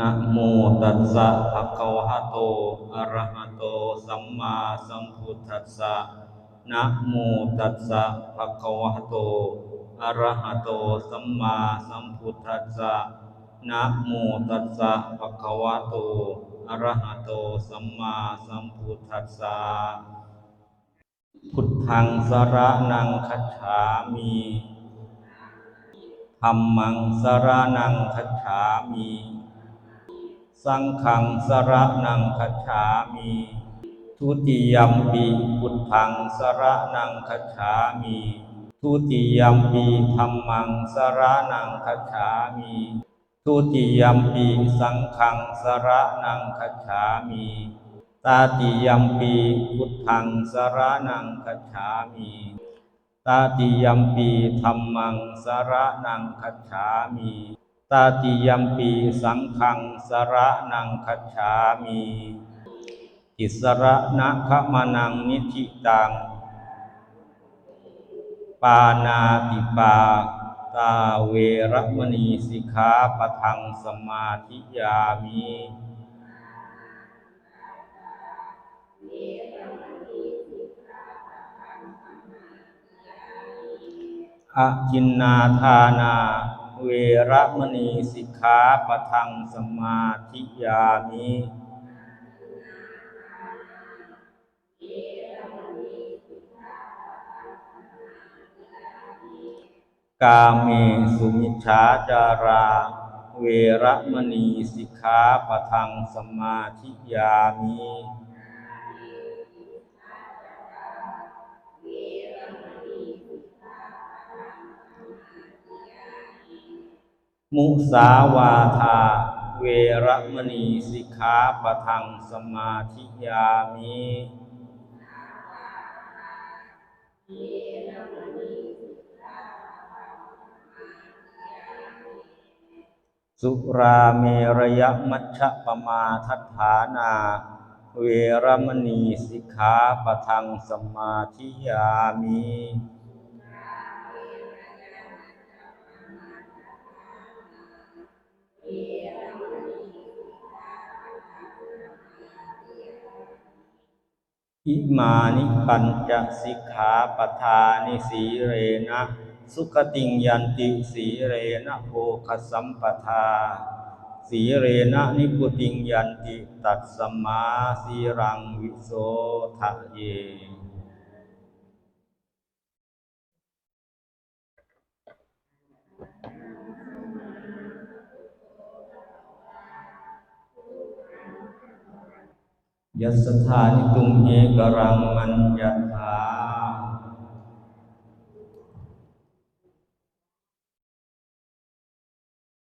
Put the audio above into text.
นะโมตัสสะภะคะวะโต อะระหะโต สัมมาสัมพุทธัสสะ นะโมตัสสะภะคะวะโต อะระหะโต สัมมาสัมพุทธัสสะ นะโมตัสสะภะคะวะโต อะระหะโต สัมมาสัมพุทธัสสะ พุทธังสรนังคัจฉามิธัมมังสรนังคัจฉามิ สังฆังสรนังคัจฉามิทุติยมปิพุทธังสรนังคัจฉามิทุติยมปิธัมมังสรนังคัจฉามิทุติยมปิสังฆังสรนังคัจฉามิตาติยมปีพุทธังสรนังคัจฉามิตาติยมปีธรรมังสรนังคัจฉามิ ตาติยัมปีสังฆังสระนังคัจฉามิติสระนะขะมนังนิธิตัง ปานาติปาตาเวระมณีสิกขาปะทังสมาธิยามิอะจินนาทานา เวระมณีสิกขาปะทังสมาธิยามิกาเมสุมิชฌาจารา เวระมณีสิกขาปะทังสมาธิยามิ มุสาวาทา เวรมณีสิกขาปะทังสมาธิยามิสุราเมรยมัชฌะปมาทัฏฐานา เวรมณีสิกขาปะทังสมาธิยามิ อิมานิปัญจสิกขาปทานิสีเรนะ สุขติงยันติสีเรนะโภคสัมปทา สีเรนะนิพุติงยันติตัดสมาสีรังวิโสทะเย ยัสสธานิตุงเอกรังมัญญาธา